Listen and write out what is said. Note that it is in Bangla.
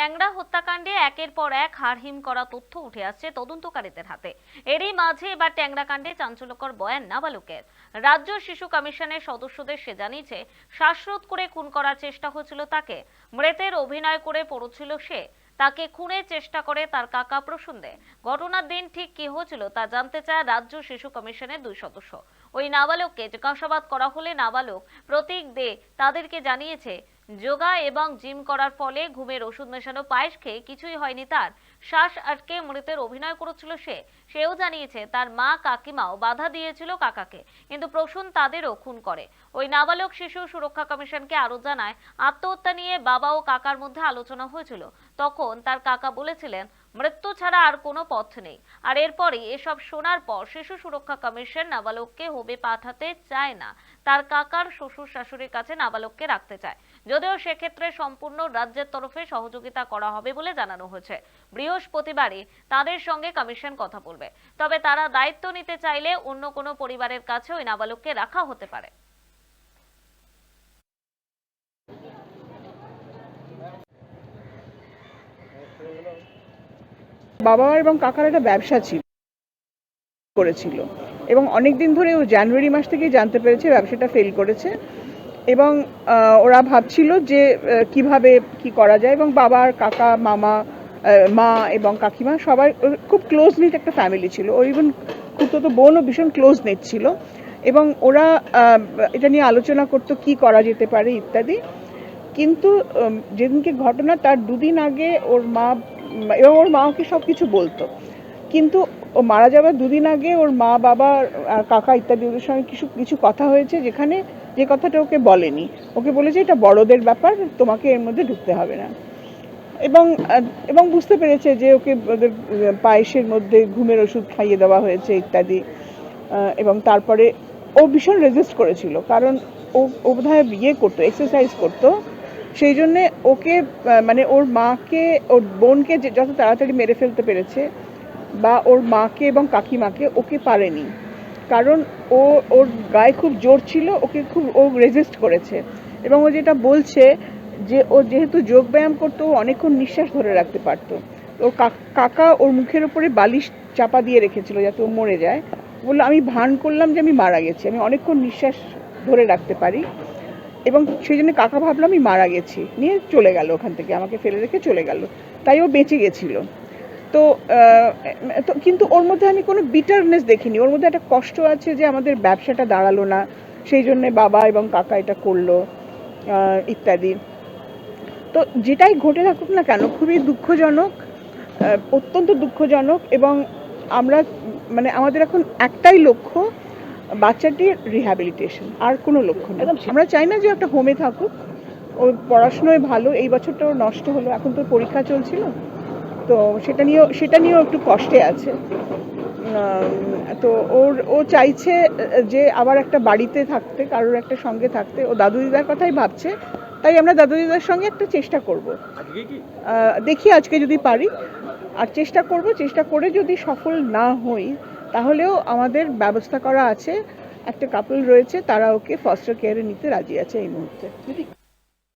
ট্যাংরা হত্যাকাণ্ডে একের পর এক হারহিম করা তথ্য উঠে আসছে তদন্তকারীদের হাতে। এরই মাঝে এবার ট্যাংরা কাণ্ডে চাঞ্চল্যকর বয়ান নাবালকের। রাজ্য শিশু কমিশনের সদস্যদের সে জানিয়েছে, শ্বাসরোধ করে খুন করার চেষ্টা হয়েছিল তাকে। মৃতের অভিনয় করে পড়ছিল সে। তাকে খুনের চেষ্টা করে তার কাকা প্রসূন দে ঘটনার দিন ঠিক কি হয়েছিল তা জানতে চায় রাজ্য শিশু কমিশনের দুই সদস্য। ওই নাবালককে জিজ্ঞাসাবাদ করা হলে নাবালক প্রতীক দে তাদেরকে জানিয়েছে যোগা এবং জিম করার ফলে ঘুমের ওষুধ মেশানো পায়েস খেয়ে কিছুই হয়নি তার। শ্বাস আটকে মৃতের অভিনয় করেছিল সে। সেও জানিয়েছে, তার মা কাকিমাও বাধা দিয়েছিল কাকাকে, কিন্তু প্রসূন তাদেরও খুন করে। ওই নাবালক শিশু সুরক্ষা কমিশনকে আরও জানায়, আত্মহত্যা নিয়ে বাবা ও কাকার মধ্যে আলোচনা হয়েছিল। তখন তার কাকা বলেছিলেন মৃত্যু ছাড়া আর কোনো পথ নেই। আর এরপরই এসব শোনার পর শিশু সুরক্ষা কমিশন নাবালককে হোবে পাঠাতে চায় না। তার কাকার শ্বশুর শাশুড়ির কাছে নাবালককে রাখতে চায়। যদিও সেক্ষেত্রে সম্পূর্ণ রাজ্যের তরফে সহযোগিতা করা হবে বলে জানানো হয়েছে। বৃহস্পতিবারই তাদের সঙ্গে কমিশন কথা বলবে। তবে তারা দায়িত্ব নিতে চাইলে অন্য কোনো পরিবারের কাছে ওই নাবালককে রাখা হতে পারে। বাবা এবং কাকার একটা ব্যবসা ছিল, করেছিল। এবং অনেক দিন ধরে ও জানুয়ারি মাস থেকেই জানতে পেরেছে ব্যবসাটা ফেল করেছে। এবং ওরা ভাবছিল যে কীভাবে কি করা যায়। এবং বাবার কাকা, মামা মা এবং কাকিমা সবাই খুব ক্লোজ নিট একটা ফ্যামিলি ছিল। ওর ইভেন খুব বোনও ভীষণ ক্লোজ নেট ছিল। এবং ওরা এটা নিয়ে আলোচনা করতো কি করা যেতে পারে ইত্যাদি। কিন্তু যেদিনকে ঘটনা তার দুদিন আগে ওর মা এবং ওর মা ওকে সব কিছু বলতো। কিন্তু ও মারা যাওয়ার দুদিন আগে ওর মা, বাবা কাকা ইত্যাদি ওদের সঙ্গে কিছু কিছু কথা হয়েছে যেখানে যে কথাটা ওকে বলেনি। ওকে বলেছে, এটা বড়দের ব্যাপার, তোমাকে এর মধ্যে ঢুকতে হবে না। এবং এবং বুঝতে পেরেছে যে ওকে ওদের পায়েসের মধ্যে ঘুমের ওষুধ খাইয়ে দেওয়া হয়েছে ইত্যাদি। এবং তারপরে ও ভীষণ রেজিস্ট করেছিল। কারণ ও ও বোধহয় ইয়ে করতো এক্সারসাইজ করতো। সেই জন্যে ওকে মানে ওর মাকে, ওর বোনকে যে যত তাড়াতাড়ি মেরে ফেলতে পেরেছে বা ওর মাকে এবং কাকিমাকে ওকে পারেনি। কারণ ও, ওর গায়ে খুব জোর ছিল, ওকে খুব, ও রেজিস্ট করেছে। এবং ও যেটা বলছে যে ও যেহেতু যোগব্যায়াম করতো, ও অনেকক্ষণ নিঃশ্বাস ধরে রাখতে পারতো। ওর কাকা ওর মুখের ওপরে বালিশ চাপা দিয়ে রেখেছিল যাতে ও মরে যায়। বলল, আমি ভান করলাম যে আমি মারা গেছি, আমি অনেকক্ষণ নিঃশ্বাস ধরে রাখতে পারি। এবং সেই জন্য কাকা ভাবলো আমি মারা গেছি। নিয়ে চলে গেল ওখান থেকে, আমাকে ফেলে রেখে চলে গেল। তাই ও বেঁচে গেছিল। তো কিন্তু ওর মধ্যে আমি কোনো বিটারনেস দেখিনি। ওর মধ্যে একটা কষ্ট আছে যে আমাদের ব্যবসাটা দাঁড়াল না, সেই জন্য বাবা এবং কাকা এটা করল ইত্যাদি। তো যেটাই ঘটে থাকুক না কেন, খুবই দুঃখজনক অত্যন্ত দুঃখজনক এবং আমরা মানে আমাদের এখন একটাই লক্ষ্য বাচ্চাটির রিহ্যাবিলিটেশন আর কোনো লক্ষ্য নেই। আমরা চাই না যে একটা হোমে থাকুক ও পড়াশুনোয় ভালো এই বছরটা ওর নষ্ট হলো এখন তো পরীক্ষা চলছিল তো সেটা নিয়েও সেটা নিয়েও একটু কষ্টে আছে। তো ওর ও চাইছে যে আবার একটা বাড়িতে থাকতে কারোর একটা সঙ্গে থাকতে। ও দাদু দিদার কথাই ভাবছে তাই আমরা দাদু দিদার সঙ্গে একটা চেষ্টা করব। দেখি আজকে যদি পারি। আর চেষ্টা করব চেষ্টা করে যদি সফল না হই তাহলেও আমাদের ব্যবস্থা করা আছে। একটা কাপল রয়েছে, তারা ওকে ফস্টার কেয়ারে নিতে রাজি আছে এই মুহূর্তে।